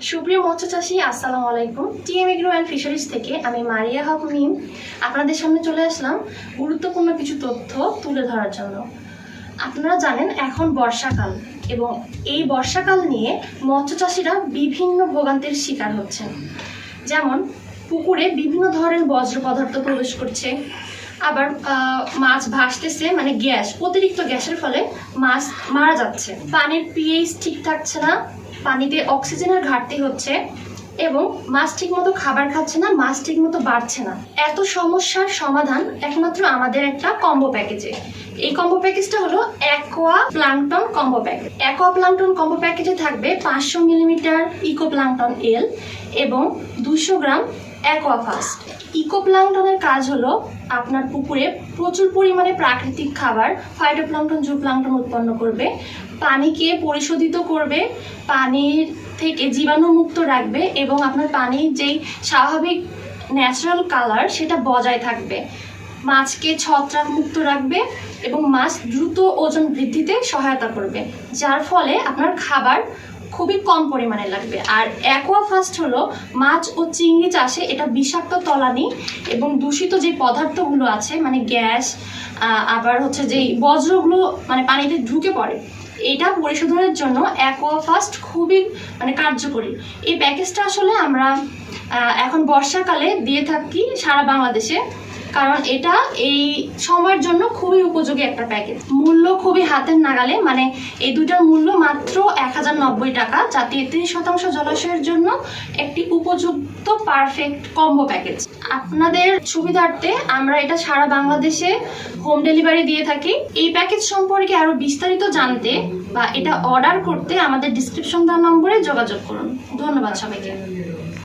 সুপ্রিয় মৎস্য চাষী, আসসালামু আলাইকুম। টিএম এগ্রো অ্যান্ড ফিশারিজ থেকে আমি মারিয়া হক মিম আপনাদের সামনে চলে আসলাম গুরুত্বপূর্ণ কিছু তথ্য তুলে ধরার জন্য। আপনারা জানেন, এখন বর্ষাকাল এবং এই বর্ষাকাল নিয়ে মৎস্য চাষিরা বিভিন্ন ভোগান্তির শিকার হচ্ছেন। যেমন, পুকুরে বিভিন্ন ধরনের বজ্র পদার্থ প্রবেশ করছে। আবার মাছ ভাসতেছে মানে গ্যাস, অতিরিক্ত গ্যাসের ফলে মাছ মারা যাচ্ছে। পানির পিএইচ ঠিক থাকছে না। পানিতে অক্সিজেনের ঘাটতি হচ্ছে এবং মাছ ঠিকমতো খাবার খাচ্ছে না, মাছ ঠিকমতো বাড়ছে না। এত সমস্যার সমাধান একমাত্র আমাদের একটা কম্বো প্যাকেজে। এই কম্বো প্যাকেজটা হলো Aqua Plankton combo package. Aqua Plankton combo প্যাকেজে থাকবে পাঁচশো মিলিমিটার ইকো প্লাংটন এল এবং দুশো গ্রাম অ্যাকোয়াফাস্ট ইকো প্লাংটনের কাজ হলো আপনার পুকুরে প্রচুর পরিমাণে প্রাকৃতিক খাবার ফাইটোপ্লাংটন জুপ্লাংটন উৎপন্ন করবে, পানিকে পরিশোধিত করবে, পানির থেকে জীবাণুমুক্ত রাখবে এবং আপনার পানির যেই স্বাভাবিক ন্যাচারাল কালার সেটা বজায় থাকবে। মাছকে ছত্রাক মুক্ত রাখবে এবং মাছ দ্রুত ওজন বৃদ্ধিতে সহায়তা করবে, যার ফলে আপনার খাবার খুবই কম পরিমাণে লাগবে। আর অ্যাকোয়া ফাস্ট হলো মাছ ও চিংড়ি চাষে এটা বিষাক্ত তলানি এবং দূষিত যে পদার্থগুলো আছে মানে গ্যাস আবার হচ্ছে যে বজ্রগুলো মানে পানিতে ঢুকে পড়ে, এটা পরিশোধনের জন্য অ্যাকোয়া ফাস্ট খুবই মানে কার্যকরী। এই প্যাকেজটা আসলে আমরা এখন বর্ষাকালে দিয়ে থাকি সারা বাংলাদেশে। কারণ এটা এই সময়ের জন্য খুবই উপযোগী একটা প্যাকেজ মূল্য খুবই হাতের নাগালে মানে এই দুইটার মূল্য মাত্র এক হাজার নব্বই টাকা, যা তেত্রিশ শতাংশ জলাশয়ের জন্য একটি উপযুক্ত পারফেক্ট কম্বো প্যাকেজ আপনাদের সুবিধার্থে আমরা এটা সারা বাংলাদেশে হোম ডেলিভারি দিয়ে থাকি। এই প্যাকেজ সম্পর্কে আরও বিস্তারিত জানতে বা এটা অর্ডার করতে আমাদের ডিসক্রিপশন দেওয়া নম্বরে যোগাযোগ করুন। ধন্যবাদ সবাইকে।